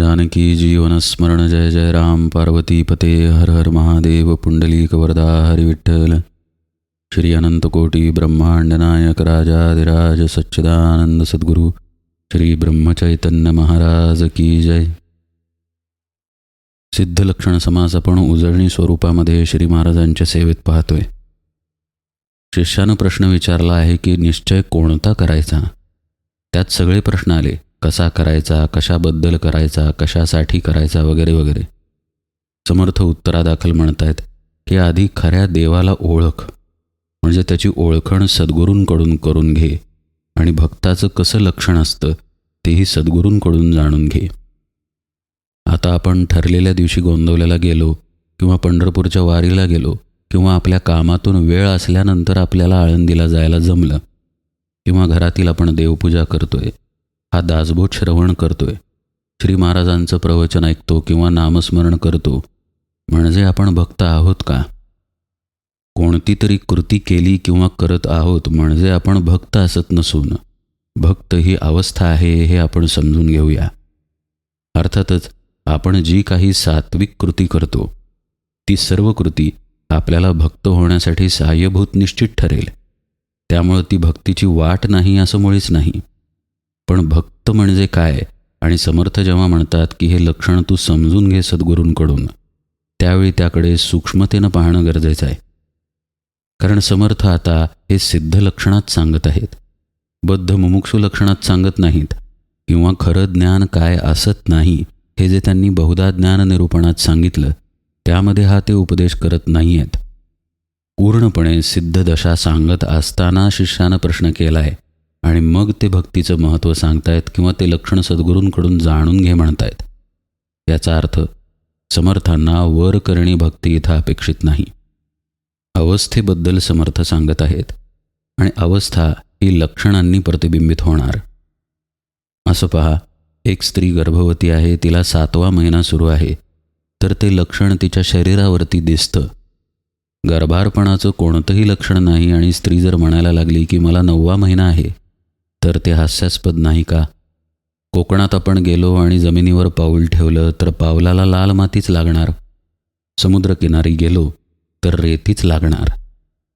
जानकी जीवनस्मरण जय जय राम। पार्वती पते हर हर महादेव। पुंडलीक वरदा हरिविठ्ठल श्री अनंतकोटी ब्रह्मांड नायक राजाधिराज सच्चिदानंद सद्गुरू श्री ब्रह्मचैतन्य महाराज की जय। सिद्धलक्षण समास आपण उजळणी स्वरूपामध्ये श्री महाराजांच्या सेवेत पाहतोय. शिष्यानं प्रश्न विचारला आहे की निश्चय कोणता करायचा? त्यात सगळे प्रश्न आले. कसा करायचा कशाबद्दल करायचा कशासाठी करायचा वगैरे वगैरे. समर्थ उत्तरादाखल म्हणतायत की आधी खऱ्या देवाला ओळख. म्हणजे त्याची ओळखण सद्गुरूंकडून करून घे आणि भक्ताचं कसं लक्षण असतं तेही सद्गुरूंकडून जाणून घे. आता आपण ठरलेल्या दिवशी गोंदवल्याला गेलो किंवा पंढरपूरच्या वारीला गेलो किंवा आपल्या कामातून वेळ असल्यानंतर आपल्याला आळंदीला जायला जमलं किंवा घरातील आपण देवपूजा करतोय हा दासबोध श्रवण करतोय. श्री महाराजांचं प्रवचन ऐकतो किंवा नामस्मरण करतो म्हणजे आपण भक्त आहोत का? कोणती तरी कृती केली किंवा करत आहोत म्हणजे आपण भक्त असत नसून भक्त ही अवस्था आहे हे आपण समजून घेऊया. अर्थातच आपण जी काही सात्विक कृती करतो ती सर्व कृती आपल्याला भक्त होण्यासाठी सहाय्यभूत निश्चित ठरेल. त्यामुळं ती भक्तीची वाट नाही असं मुळीच नाही. पण भक्त म्हणजे काय? आणि समर्थ जेव्हा म्हणतात की हे लक्षण तू समजून घे सद्गुरूंकडून त्यावेळी त्याकडे सूक्ष्मतेनं पाहणं गरजेचं आहे. कारण समर्थ आता हे सिद्ध लक्षणात सांगत आहेत. बद्ध मुमुक्षू लक्षणात सांगत नाहीत. किंवा खरं ज्ञान काय असत नाही हे जे त्यांनी बहुधा ज्ञान निरूपणात सांगितलं त्यामध्ये हा ते उपदेश करत नाही आहेत पूर्णपणे सिद्ध दशा सांगत असताना शिष्यानं प्रश्न केला आहे आणि मग ते भक्तीचं महत्त्व सांगतायत किंवा ते लक्षण सद्गुरूंकडून जाणून घे म्हणतायत. याचा अर्थ समर्थांना वर करणी भक्ती इथं अपेक्षित नाही. अवस्थेबद्दल समर्थ सांगत आहेत आणि अवस्था ही लक्षणांनी प्रतिबिंबित होणार. असं पहा एक स्त्री गर्भवती आहे तिला सातवा महिना सुरू आहे तर ते लक्षण तिच्या शरीरावरती दिसतं. गर्भारपणाचं कोणतंही लक्षण नाही आणि स्त्री जर म्हणायला लागली की मला नववा महिना आहे तर ते हास्यास्पद नाही का? कोकणात आपण गेलो आणि जमिनीवर पाऊल ठेवलं तर पावलाला लाल मातीच लागणार. समुद्रकिनारी गेलो तर रेतीच लागणार.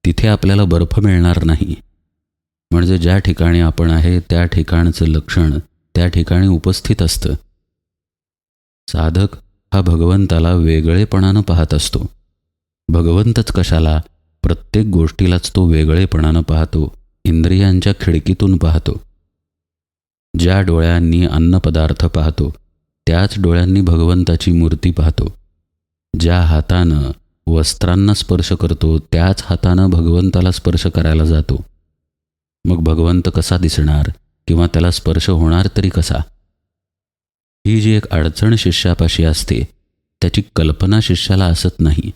तिथे आपल्याला बर्फ मिळणार नाही. म्हणजे ज्या ठिकाणी आपण आहे त्या ठिकाणचं लक्षण त्या ठिकाणी उपस्थित असतं. साधक हा भगवंताला वेगळेपणानं पाहत असतो. भगवंतच कशाला? प्रत्येक गोष्टीलाच तो वेगळेपणानं पाहतो. इंद्रियांच्या खिडकीतून पाहतो. ज्या डोळ्यांनी अन्नपदार्थ पाहतो त्याच डोळ्यांनी भगवंताची मूर्ती पाहतो. ज्या हातानं वस्त्रांना स्पर्श करतो त्याच हातानं भगवंताला स्पर्श करायला जातो. मग भगवंत कसा दिसणार किंवा त्याला स्पर्श होणार तरी कसा? ही जी एक अडचण शिष्यापाशी असते त्याची कल्पना शिष्याला असत नाही.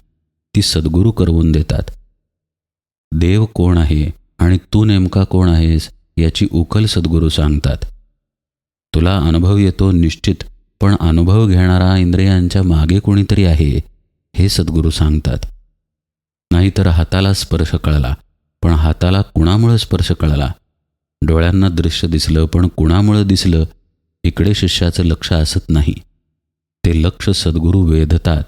ती सद्गुरू करवून देतात. देव कोण आहे आणि तू नेमका कोण आहेस याची उकल सद्गुरू सांगतात. तुला अनुभव येतो निश्चित पण अनुभव घेणारा इंद्रियांच्या मागे कोणीतरी आहे हे सद्गुरू सांगतात. नाहीतर हाताला स्पर्श कळला पण हाताला कुणामुळं स्पर्श कळला? डोळ्यांना दृश्य दिसलं पण कुणामुळं दिसलं? इकडे शिष्याचं लक्ष असत नाही. ते लक्ष सद्गुरू वेधतात.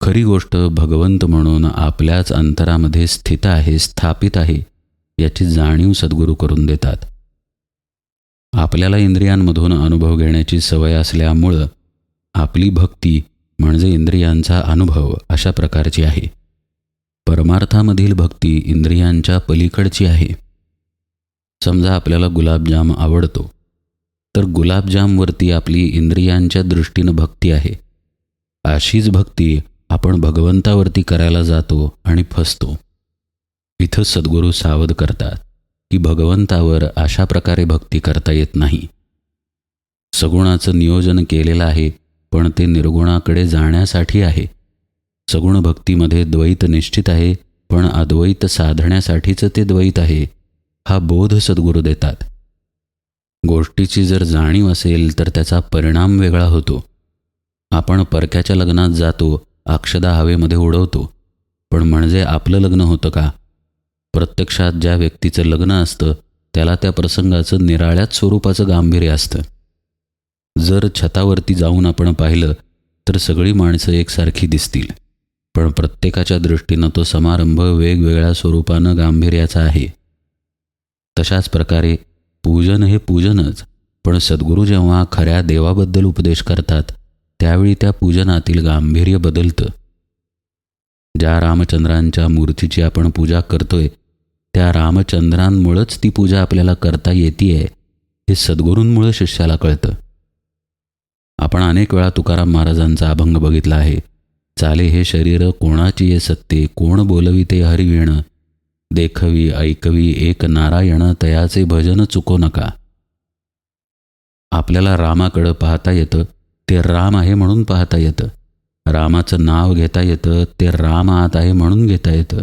खरी गोष्ट भगवंत म्हणून आपल्याच अंतरामध्ये स्थित आहे स्थापित आहे याची जाणीव सद्गुरू करून देतात. आपल्याला इंद्रियांमधून अनुभव घेण्याची सवय असल्यामुळं आपली भक्ती म्हणजे इंद्रियांचा अनुभव अशा प्रकारची आहे. परमार्थामधील भक्ती इंद्रियांच्या पलीकडची आहे. समजा आपल्याला गुलाबजाम आवडतो तर गुलाबजामवरती आपली इंद्रियांच्या दृष्टीनं भक्ती आहे. अशीच भक्ती आपण भगवंतावरती करायला जातो आणि फसतो. इथं सद्गुरू सावध करतात की भगवंतावर अशा प्रकारे भक्ती करता येत नाही. सगुणाचं नियोजन केलेलं आहे पण ते निर्गुणाकडे जाण्यासाठी आहे. सगुण भक्तीमध्ये द्वैत निश्चित आहे पण अद्वैत साधण्यासाठीचं ते द्वैत आहे हा बोध सद्गुरू देतात. गोष्टीची जर जाणीव असेल तर त्याचा परिणाम वेगळा होतो. आपण परक्याच्या लग्नात जातो अक्षदा हवेमध्ये उडवतो. पण म्हणजे आपलं लग्न होतं का? प्रत्यक्षात ज्या व्यक्तीचं लग्न असतं त्याला त्या प्रसंगाचं निराळ्याच स्वरूपाचं गांभीर्य असतं. जर छतावरती जाऊन आपण पाहिलं तर सगळी माणसं एकसारखी दिसतील. पण प्रत्येकाच्या दृष्टीनं तो समारंभ वेगवेगळ्या स्वरूपानं गांभीर्याचा आहे. तशाच प्रकारे पूजन हे पूजनच पण सद्गुरू जेव्हा खऱ्या देवाबद्दल उपदेश करतात त्यावेळी त्या पूजनातील गांभीर्य बदलतं. ज्या रामचंद्रांच्या मूर्तीची आपण पूजा करतोय त्या रामचंद्रांमुळंच ती पूजा आपल्याला करता येते हे सद्गुरूंमुळं शिष्याला कळतं. आपण अनेक वेळा तुकाराम महाराजांचा अभंग बघितला आहे. चाले हे शरीर कोणाची ये सत्ते कोण बोलवी ते हरिवीण देखवी ऐकवी एक नारायण तयाचे भजन चुको नका. आपल्याला रामाकडं पाहता येतं ते राम आहे म्हणून पाहता येतं. रामाचं नाव घेता येतं ते राम आत आहे म्हणून घेता येतं.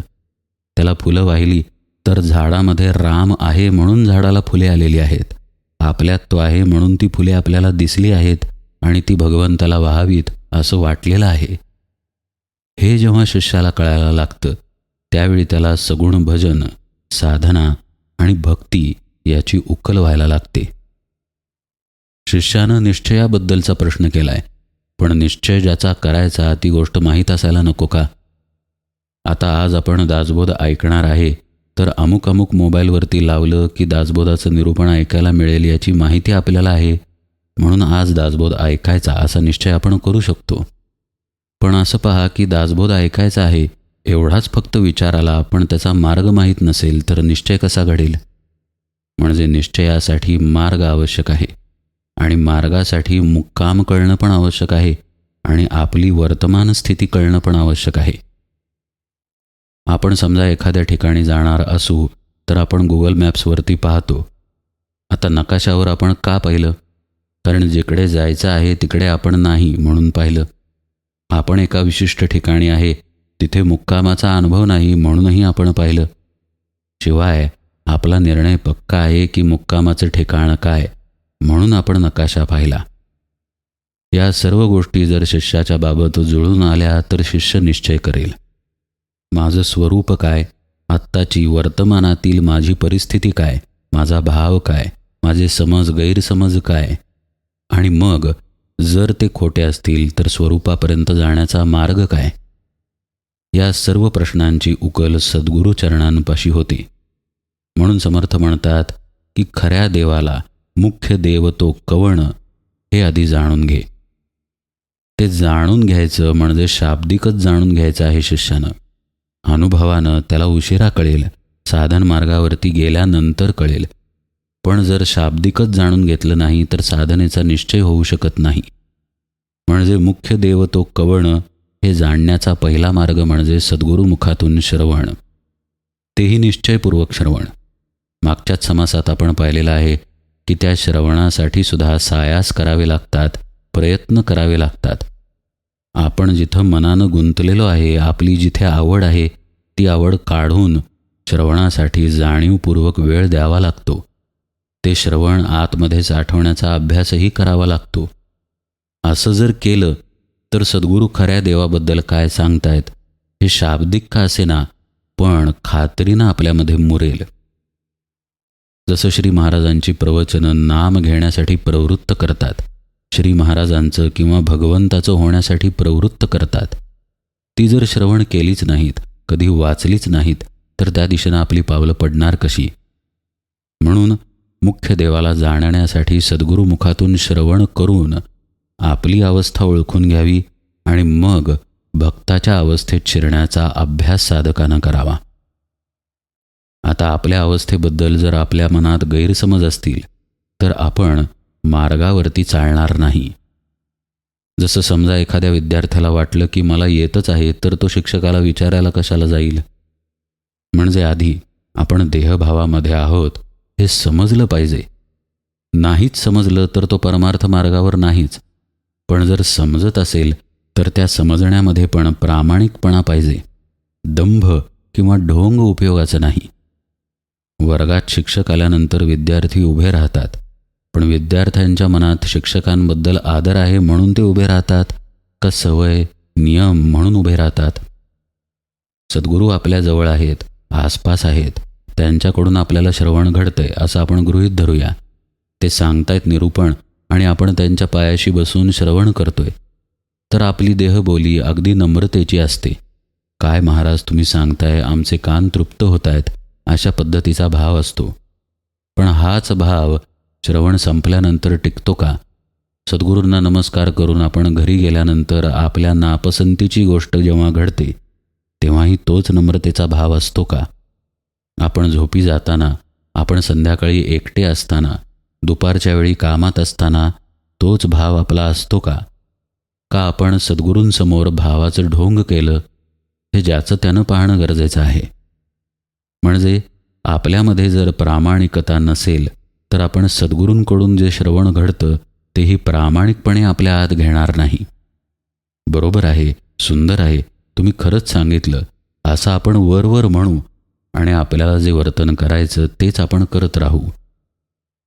त्याला फुलं वाहिली तर झाडामध्ये राम आहे म्हणून झाडाला फुले आलेली आहेत. आपल्यात तो आहे म्हणून ती फुले आपल्याला दिसली आहेत आणि ती भगवंताला व्हावीत असं वाटलेलं आहे. हे जेव्हा शिष्याला कळायला लागतं त्यावेळी त्याला सगुण भजन साधना आणि भक्ती याची उकल व्हायला लागते. शिष्यानं निश्चयाबद्दलचा प्रश्न केलाय. पण निश्चय ज्याचा करायचा ती गोष्ट माहीत असायला नको का? आता आज आपण दासबोध ऐकणार आहे तर अमुक अमुक मोबाईलवरती लावलं की दासबोधाचं निरूपण ऐकायला मिळेल याची माहिती आपल्याला आहे. म्हणून आज दासबोध ऐकायचा असा निश्चय आपण करू शकतो. पण असं पहा की दासबोध ऐकायचा आहे एवढाच फक्त विचार आला पण त्याचा मार्ग माहीत नसेल तर निश्चय कसा घडेल? म्हणजे निश्चयासाठी मार्ग आवश्यक आहे. आणि मार्गासाठी मुक्काम कळणं पण आवश्यक आहे आणि आपली वर्तमान स्थिती कळणं पण आवश्यक आहे. आपण समजा एखाद्या ठिकाणी जाणार असू तर आपण गुगल मॅप्सवरती पाहतो. आता नकाशावर आपण का पाहिलं? कारण जिकडे जायचं आहे तिकडे आपण नाही म्हणून पाहिलं. आपण एका विशिष्ट ठिकाणी आहे तिथे मुक्कामाचा अनुभव नाही म्हणूनही आपण पाहिलं. शिवाय आपला निर्णय पक्का आहे की मुक्कामाचं ठिकाण काय? म्हणून आपण नकाशा पाहिला. या सर्व गोष्टी जर शिष्याच्या बाबत जुळून आल्या तर शिष्य निश्चय करेल. माझं स्वरूप काय? आत्ताची वर्तमानातील माझी परिस्थिती काय? माझा भाव काय? माझे समज गैरसमज काय? आणि मग जर ते खोटे असतील तर स्वरूपापर्यंत जाण्याचा मार्ग काय? या सर्व प्रश्नांची उकल सद्गुरू चरणांपाशी होती. म्हणून समर्थ म्हणतात की खऱ्या देवाला मुख्य देव तो कवण हे आधी जाणून घे. ते जाणून घ्यायचं म्हणजे शाब्दिकच जाणून घ्यायचं आहे शिष्यानं. अनुभवानं त्याला उशिरा कळेल साधन मार्गावरती गेल्यानंतर कळेल. पण जर शाब्दिकच जाणून घेतलं नाही तर साधनेचा निश्चय होऊ शकत नाही. म्हणजे मुख्य देव तो कवण हे जाणण्याचा पहिला मार्ग म्हणजे सद्गुरुमुखातून श्रवण. तेही निश्चयपूर्वक श्रवण. मागच्याच समासात आपण पाहिलेलं आहे की त्या श्रवणासाठी सुद्धा सायास करावे लागतात प्रयत्न करावे लागतात. आपण जिथं मनानं गुंतलेलो आहे आपली जिथे आवड आहे ती आवड काढून श्रवणासाठी जाणीवपूर्वक वेळ द्यावा लागतो. ते श्रवण आतमध्ये साठवण्याचा अभ्यासही करावा लागतो. असं जर केलं तर सद्गुरू खऱ्या देवाबद्दल काय सांगतायत? हे शाब्दिक का असेना? पण खात्रीनं आपल्यामध्ये मुरेल. जसं श्री महाराजांची प्रवचनं नाम घेण्यासाठी प्रवृत्त करतात श्री महाराजांचं किंवा भगवंताचं होण्यासाठी प्रवृत्त करतात. ती जर श्रवण केलीच नाहीत कधी वाचलीच नाहीत तर त्या दिशेनं आपली पावलं पडणार कशी? म्हणून मुख्य देवाला जाणण्यासाठी सद्गुरुमुखातून श्रवण करून आपली अवस्था ओळखून घ्यावी आणि मग भक्ताच्या अवस्थेत शिरण्याचा अभ्यास साधकानं करावा. आता आपल्या अवस्थेबद्दल जर आपल्या मनात गैरसमज असतील तर आपण मार्गावरती चालणार नाही. जसं समजा एखाद्या विद्यार्थ्याला वाटलं की मला येतच आहे तर तो शिक्षकाला विचारायला कशाला जाईल? म्हणजे आधी आपण देहभावामध्ये आहोत हे समजलं पाहिजे. नाहीच समजलं तर तो परमार्थ मार्गावर नाहीच. पण जर समजत असेल तर त्या समजण्यामध्ये पण प्रामाणिकपणा पाहिजे. दंभ किंवा ढोंग उपयोगाचं नाही. वर्गात शिक्षक आल्यानंतर विद्यार्थी उभे राहतात. पण विद्यार्थ्यांच्या मनात शिक्षकांबद्दल आदर आहे म्हणून ते उभे राहतात का सवय नियम म्हणून उभे राहतात? सद्गुरू आपल्या जवळ आहेत आसपास आहेत. त्यांच्याकडून आपल्याला श्रवण घडतंय असं आपण गृहीत धरूया. ते सांगतायत निरूपण आणि आपण त्यांच्या पायाशी बसून श्रवण करतोय. तर आपली देहबोली अगदी नम्रतेची असते. काय महाराज तुम्ही सांगताय आमचे कान तृप्त होत आहेत अशा पद्धतीचा भाव असतो. पण हाच भाव श्रवण संपल्यानंतर टिकतो का? सद्गुरूंना नमस्कार करून आपण घरी गेल्यानंतर आपल्या नापसंतीची गोष्ट जेव्हा घडते तेव्हाही तोच नम्रतेचा भाव असतो का? आपण झोपी जाताना आपण संध्याकाळी एकटे असताना दुपारच्या वेळी कामात असताना तोच भाव आपला असतो का? का आपण सद्गुरूंसमोर भावाचं ढोंग केलं हे ज्याचं त्यानं पाहणं गरजेचं आहे? म्हणजे आपल्यामध्ये जर प्रामाणिकता नसेल तर आपण सद्गुरूंकडून जे श्रवण घडतं तेही प्रामाणिकपणे आपल्या आत घेणार नाही. बरोबर आहे सुंदर आहे तुम्ही खरंच सांगितलं असं आपण वरवर म्हणू आणि आपल्याला जे वर्तन करायचं तेच आपण करत राहू.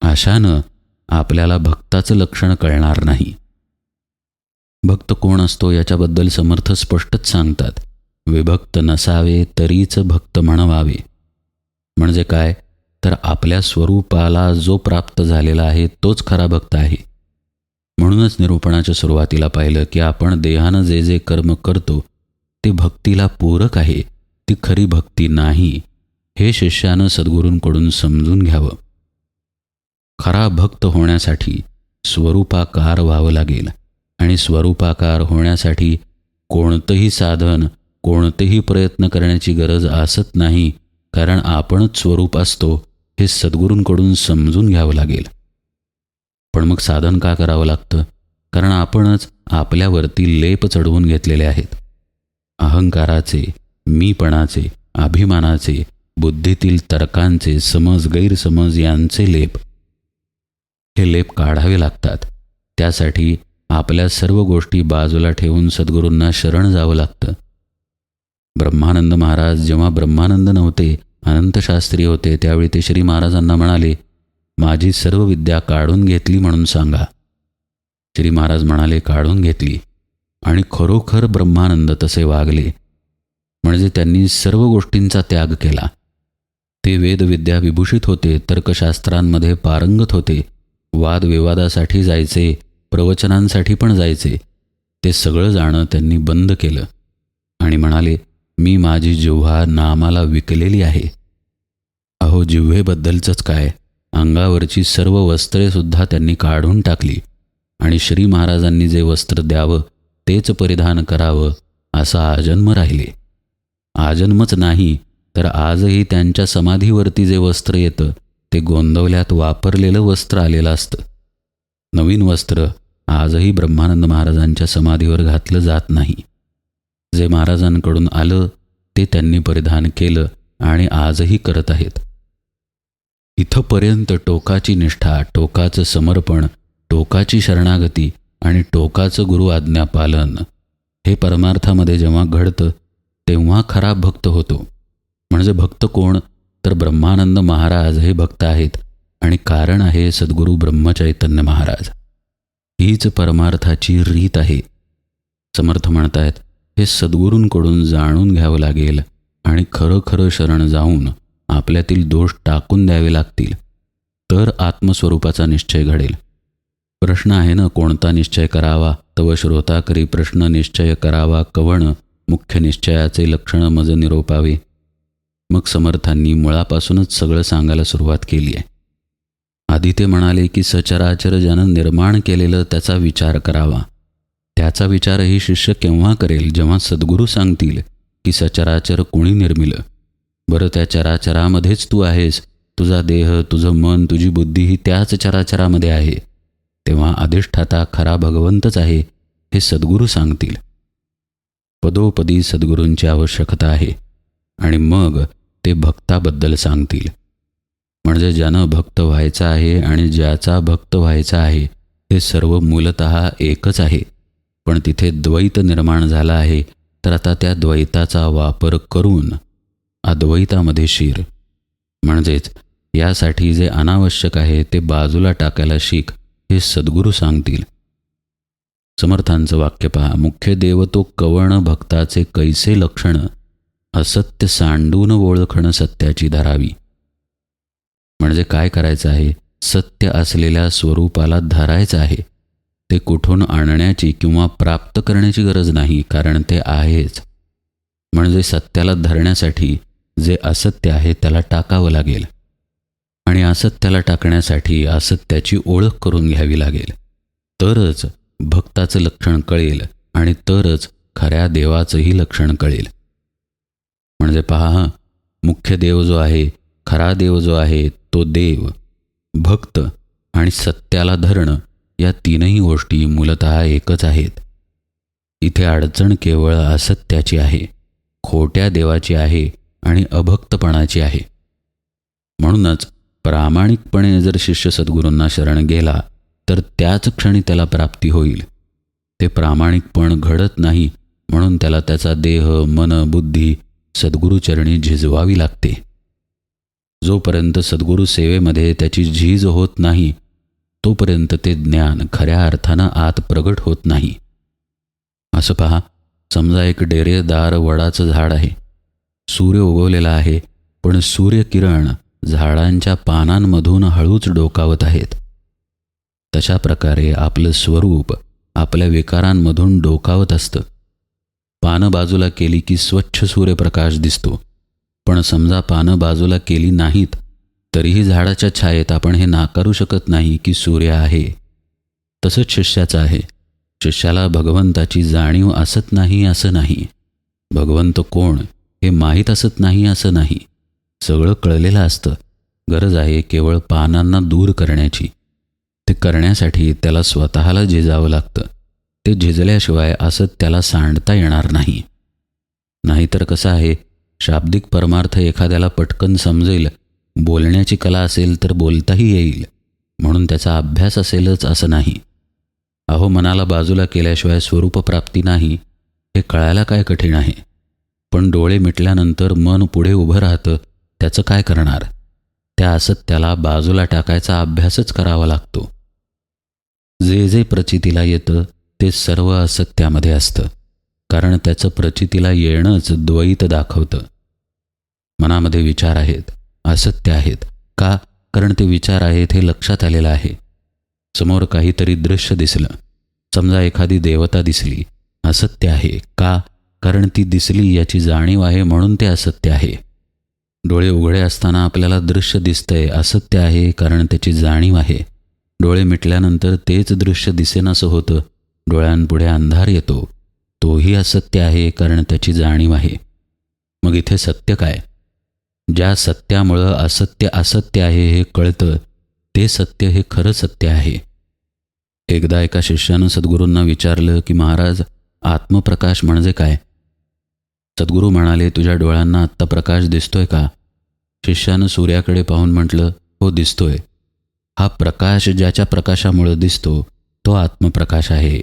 अशानं आपल्याला भक्ताचं लक्षण कळणार नाही. भक्त कोण असतो याच्याबद्दल समर्थ स्पष्टच सांगतात. विभक्त नसावे तरीच भक्त म्हणवावे म्हणजे काय? तर आपल्या स्वरूपाला जो प्राप्त झालेला आहे तोच खरा भक्त आहे. म्हणूनच निरूपणाच्या सुरुवातीला पाहिलं की आपण देहानं जे जे कर्म करतो ते भक्तीला पूरक आहे ती खरी भक्ती नाही. हे शिष्यानं सद्गुरूंकडून समजून घ्यावं. खरा भक्त होण्यासाठी स्वरूपाकार व्हावं लागेल आणि स्वरूपाकार होण्यासाठी कोणतंही साधन कोणतेही प्रयत्न करण्याची गरज असत नाही कारण आपणच स्वरूप असतो हे सद्गुरूंकडून समजून घ्यावं लागेल. पण मग साधन का करावं लागतं? कारण आपणच आपल्यावरती लेप चढवून घेतलेले आहेत. अहंकाराचे मीपणाचे अभिमानाचे बुद्धीतील तर्कांचे समज गैरसमज यांचे लेप. हे लेप काढावे लागतात. त्यासाठी आपल्या सर्व गोष्टी बाजूला ठेवून सद्गुरूंना शरण जावं लागतं. ब्रह्मानंद महाराज जेव्हा ब्रह्मानंद नव्हते अनंतशास्त्री होते त्यावेळी ते श्री महाराजांना म्हणाले माझी सर्व विद्या काढून घेतली म्हणून सांगा. श्री महाराज म्हणाले काढून घेतली. आणि खरोखर ब्रह्मानंद तसे वागले. म्हणजे त्यांनी सर्व गोष्टींचा त्याग केला. ते वेदविद्या विभूषित होते तर्कशास्त्रांमध्ये पारंगत होते वादविवादासाठी जायचे प्रवचनांसाठी पण जायचे. ते सगळं जाणं त्यांनी बंद केलं. आणि म्हणाले मी माझी जिव्हा नामाला विकलेली आहे. अहो जिव्हेबद्दलचंच काय? अंगावरची सर्व वस्त्रेसुद्धा त्यांनी काढून टाकली. आणि श्री महाराजांनी जे वस्त्र द्यावं तेच परिधान करावं असं आजन्म राहिले. आजन्मच नाही तर आजही त्यांच्या समाधीवरती जे वस्त्र येतं ते गोंदवल्यात वापरलेलं वस्त्र आलेलं असतं. नवीन वस्त्र आजही ब्रह्मानंद महाराजांच्या समाधीवर घातलं जात नाही. जे महाराजांकडून आलं ते त्यांनी परिधान केलं आणि आजही करत आहेत. इथंपर्यंत टोकाची निष्ठा टोकाचं समर्पण टोकाची शरणागती आणि टोकाचं गुरु आज्ञापालन हे परमार्थामध्ये जेव्हा घडतं तेव्हा खरा भक्त होतो. म्हणजे भक्त कोण? तर ब्रह्मानंद महाराज हे भक्त आहेत आणि कारण आहे सद्गुरू ब्रह्मचैतन्य महाराज. हीच परमार्थाची रीत आहे. समर्थ म्हणतायत हे सद्गुरूंकडून जाणून घ्यावं लागेल आणि खरं खरं शरण जाऊन आपल्यातील दोष टाकून द्यावे लागतील. तर आत्मस्वरूपाचा निश्चय घडेल. प्रश्न आहे ना कोणता निश्चय करावा? तव श्रोता करी प्रश्न निश्चय करावा कवण मुख्य निश्चयाचे लक्षण मज निरोपावे? मग समर्थांनी मुळापासूनच सगळं सांगायला सुरुवात केली आहे. आधी ते म्हणाले की सचराचर ज्यानं निर्माण केलेलं त्याचा विचार करावा. त्याचा विचारही शिष्य केव्हा करेल जेव्हा सद्गुरू सांगतील की सचराचर कोणी निर्मिलं? बरं त्या चराचरामध्येच तू आहेस. तुझा देह तुझं मन तुझी बुद्धी ही त्याच चराचरामध्ये आहे. तेव्हा अधिष्ठाता खरा भगवंतच आहे हे सद्गुरू सांगतील. पदोपदी सद्गुरूंची आवश्यकता आहे. आणि मग ते भक्ताबद्दल सांगतील. म्हणजे ज्यानं भक्त व्हायचं आहे आणि ज्याचा भक्त व्हायचा आहे हे सर्व मूलत एकच आहे. पण तिथे द्वैत निर्माण झाला आहे तर आता त्या द्वैताचा वापर करून अद्वैतामध्ये शिर. म्हणजेच यासाठी जे अनावश्यक आहे ते बाजूला टाकायला शिक हे सद्गुरू सांगतील. समर्थांचं वाक्य पहा मुख्य देव तो कवण भक्ताचे कैसे लक्षण असत्य सांडून ओळखणं सत्याची धरावी. म्हणजे काय करायचं आहे? सत्य असलेल्या स्वरूपाला धरायचं आहे. ते कुठून आणण्याची किंवा प्राप्त करण्याची गरज नाही कारण ते आहेच. म्हणजे सत्याला धरण्यासाठी जे असत्य आहे त्याला टाकावं लागेल. आणि असत्याला टाकण्यासाठी असत्याची ओळख करून घ्यावी लागेल. तरच भक्ताचं लक्षण कळेल आणि तरच खऱ्या देवाचंही लक्षण कळेल. म्हणजे पहा मुख्य देव जो आहे खरा देव जो आहे तो देव भक्त आणि सत्याला धरणं या तीनही गोष्टी मूलत एकच आहेत. इथे अडचण केवळ असत्याची आहे खोट्या देवाची आहे आणि अभक्तपणाची आहे. म्हणूनच प्रामाणिकपणे जर शिष्य सद्गुरूंना शरण गेला तर त्याच क्षणी त्याला प्राप्ती होईल. ते प्रामाणिकपण घडत नाही म्हणून त्याला त्याचा देह मन बुद्धी सद्गुरूचरणी झिजवावी लागते. जोपर्यंत सद्गुरू सेवेमध्ये त्याची झीज होत नाही तोपर्यंत ते ज्ञान खऱ्या अर्थानं आत प्रगट होत नाही. असं पहा समजा एक डेरेदार वडाचं झाड आहे. सूर्य उगवलेला आहे पण सूर्यकिरण झाडांच्या पानांमधून हळूच डोकावत आहेत. तशा प्रकारे आपलं स्वरूप आपल्या विकारांमधून डोकावत असतं. पानं बाजूला केली की स्वच्छ सूर्यप्रकाश दिसतो. पण समजा पानं बाजूला केली नाहीत तरीही झाडाच्या छायेत आपण हे नाकारू शकत नाही की सूर्य आहे. तसंच शिष्याचं आहे. शिष्याला भगवंताची जाणीव असत नाही असं नाही. भगवंत कोण हे माहीत असत नाही असं नाही. सगळं कळलेलं असतं. गरज आहे केवळ पानांना दूर करण्याची. ते करण्यासाठी त्याला स्वतःला झिजावं लागतं. ते झिजल्याशिवाय असं त्याला सांडता येणार नाही. नाहीतर कसं आहे? शाब्दिक परमार्थ एखाद्याला पटकन समजेल बोलण्याची कला असेल तर बोलताही येईल. म्हणून त्याचा अभ्यास असेलच असं नाही. अहो मनाला बाजूला केल्याशिवाय स्वरूपप्राप्ती नाही हे कळायला काय कठीण आहे? पण डोळे मिटल्यानंतर मन पुढे उभं राहतं त्याचं काय करणार? त्या असत्याला बाजूला टाकायचा अभ्यासच करावा लागतो. जे जे प्रचितीला येतं ते सर्व असत्यामध्ये असतं. कारण त्याचं प्रचितीला येणंच द्वैत दाखवतं. मनामध्ये विचार आहेत असत्य आहेत. का? कारण ते विचार आहेत हे लक्षात आलेलं आहे. समोर काहीतरी दृश्य दिसलं. समजा एखादी देवता दिसली. असत्य आहे. का? कारण ती दिसली याची जाणीव आहे म्हणून ते असत्य आहे. डोळे उघडे असताना आपल्याला दृश्य दिसतंय. असत्य आहे कारण त्याची जाणीव आहे. डोळे मिटल्यानंतर तेच दृश्य दिसेनासं होतं. डोळ्यांपुढे अंधार येतो. तोही असत्य आहे कारण त्याची जाणीव आहे. मग इथे सत्य काय? ज्या सत्यामुळं असत्य असत्य आहे हे कळतं ते सत्य हे खरं सत्य आहे. एकदा एका शिष्यानं सद्गुरूंना विचारलं की महाराज आत्मप्रकाश म्हणजे काय? सद्गुरू म्हणाले तुझ्या डोळ्यांना आत्ता प्रकाश दिसतोय का? शिष्यानं सूर्याकडे पाहून म्हटलं हो दिसतोय. हा प्रकाश ज्याच्या प्रकाशामुळं दिसतो तो आत्मप्रकाश आहे.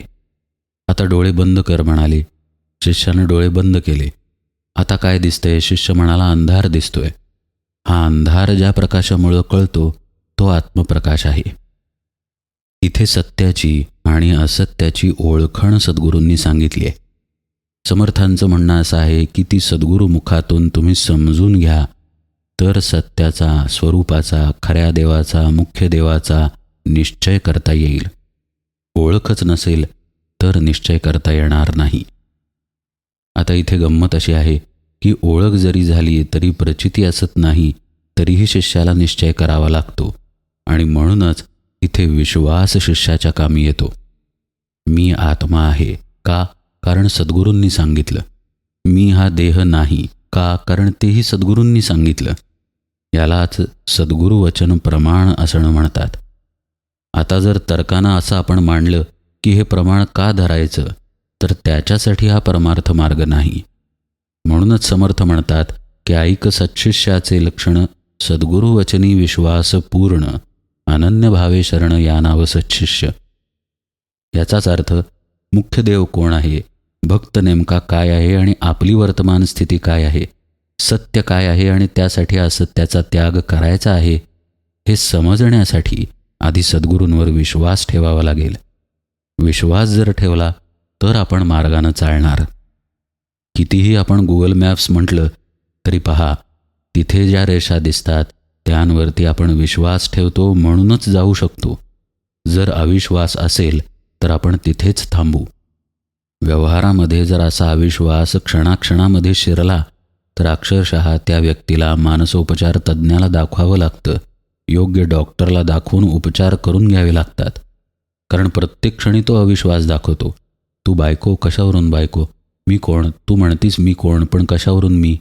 आता डोळे बंद कर म्हणाले. शिष्यानं डोळे बंद केले. आता काय दिसतंय? शिष्य म्हणाला अंधार दिसतोय. हा अंधार ज्या प्रकाशामुळं कळतो तो आत्मप्रकाश आहे. इथे सत्याची आणि असत्याची ओळखण सद्गुरूंनी सांगितली आहे समर्थांचं म्हणणं असं आहे की ती सद्गुरू मुखातून तुम्ही समजून घ्या तर सत्याचा स्वरूपाचा खऱ्या देवाचा मुख्य देवाचा निश्चय करता येईल. ओळखच नसेल तर निश्चय करता येणार नाही. आता इथे गंमत अशी आहे की ओळख जरी झाली तरी प्रचिती असत नाही तरीही शिष्याला निश्चय करावा लागतो. आणि म्हणूनच इथे विश्वास शिष्याच्या कामी येतो. मी आत्मा आहे का कारण सद्गुरूंनी सांगितलं? मी हा देह नाही का कारण तेही सद्गुरूंनी सांगितलं? यालाच सद्गुरू वचन प्रमाण असणं म्हणतात. आता जर तर्कानं असं आपण मांडलं की हे प्रमाण का धरायचं? तर त्याच्यासाठी हा परमार्थ मार्ग नाही. म्हणूनच समर्थ म्हणतात की ऐक सच्छिष्याचे लक्षण सद्गुरुवचनी विश्वास पूर्ण अनन्य भावे शरण या नाव सच्छिष्य याचाच अर्थ मुख्य देव कोण आहे? भक्त नेमका काय आहे आणि आपली वर्तमान स्थिती काय आहे? सत्य काय आहे आणि त्यासाठी असत्याचा त्याग करायचा आहे? हे समजण्यासाठी आधी सद्गुरूंवर विश्वास ठेवावा लागेल. विश्वास जर ठेवला तर आपण मार्गानं चालणार. कितीही आपण गुगल मॅप्स म्हटलं तरी पहा तिथे ज्या रेषा दिसतात त्यांवरती आपण विश्वास ठेवतो म्हणूनच जाऊ शकतो. जर अविश्वास असेल तर आपण तिथेच थांबू. व्यवहारामध्ये जर असा अविश्वास क्षणाक्षणामध्ये शिरला तर अक्षरशः त्या व्यक्तीला मानसोपचार तज्ज्ञाला दाखवावं लागतं. योग्य डॉक्टरला दाखवून उपचार करून घ्यावे लागतात. कारण प्रत्येक क्षणी तो अविश्वास दाखवतो. तू बायको कशावरून बायको? मी कोण? तू म्हणतीस मी कोण पण कशावरून मी?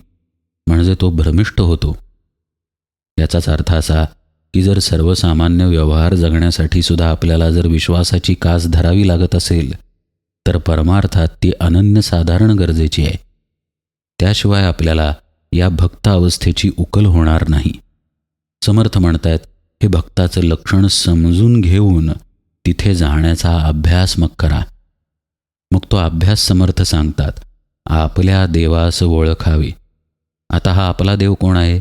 म्हणजे तो भ्रमिष्ट होतो. याचाच अर्थ असा की जर सर्वसामान्य व्यवहार जगण्यासाठी सुद्धा आपल्याला जर विश्वासाची कास धरावी लागत असेल तर परमार्थात ती अनन्यसाधारण गरजेची आहे. त्याशिवाय आपल्याला या भक्त अवस्थेची उकल होणार नाही. समर्थ म्हणतायत हे भक्ताचं लक्षण समजून घेऊन तिथे जाण्याचा अभ्यास मग करा. मग तो अभ्यास समर्थ सांगतात आपल्या देवास ओळखावे आता हा आपला देव कोण आहे?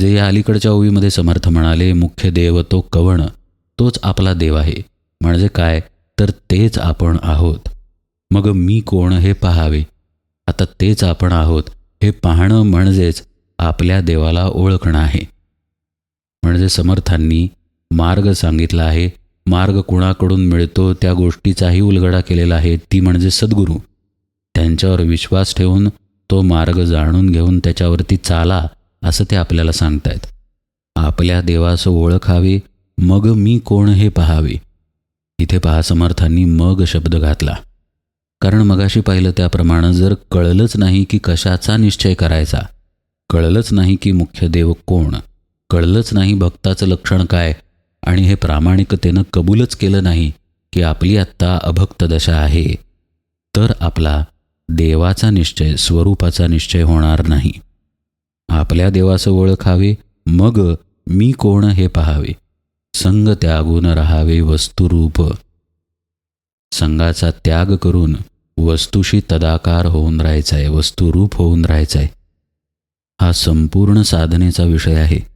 जे या अलीकडच्या ओवीमध्ये समर्थ म्हणाले मुख्य देव तो कवण तोच आपला देव आहे. म्हणजे काय? तर तेच आपण आहोत. मग मी कोण हे पहावे? आता तेच आपण आहोत. हे पाहणं म्हणजेच आपल्या देवाला ओळखणं आहे. म्हणजे समर्थांनी मार्ग सांगितला आहे मार्ग कुणाकडून मिळतो त्या गोष्टीचाही उलगडा केलेला आहे ती म्हणजे सद्गुरू. त्यांच्यावर विश्वास ठेवून तो मार्ग जाणून घेऊन त्याच्यावरती चाला असं ते आपल्याला सांगतायत. आपल्या देवास ओळखावे मग मी कोण हे पहावे? इथे पहा समर्थांनी मग शब्द घातला. कारण मगाशी पाहिलं त्याप्रमाणे जर कळलंच नाही की कशाचा निश्चय करायचा कळलंच नाही की मुख्य देव कोण कळलंच नाही भक्ताचं लक्षण काय आणि हे प्रामाणिकतेनं कबूलच केलं नाही की आपली आत्ता अभक्त दशा आहे तर आपला देवाचा निश्चय स्वरूपाचा निश्चय होणार नाही. आपल्या देवाचं ओळखावे मग मी कोण हे पहावे? संग त्यागून राहावे वस्तुरूप. संघाचा त्याग करून वस्तूशी तदाकार होऊन राहायचा आहे वस्तुरूप होऊन राहायचा आहे हा संपूर्ण साधनेचा विषय आहे.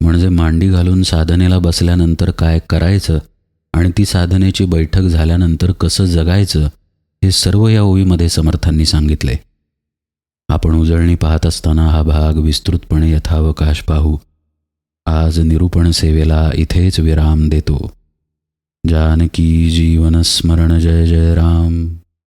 म्हणजे मांडी घालून साधनेला बसल्यानंतर काय करायचं आणि ती साधनेची बैठक झाल्यानंतर कसं जगायचं हे सर्व या ओवीमध्ये समर्थांनी सांगितले. आपण उजळणी पाहत असताना हा भाग विस्तृतपणे यथावकाश पाहू. आज निरूपण सेवेला इथेच विराम देतो. जानकी जीवन स्मरण जय जय राम.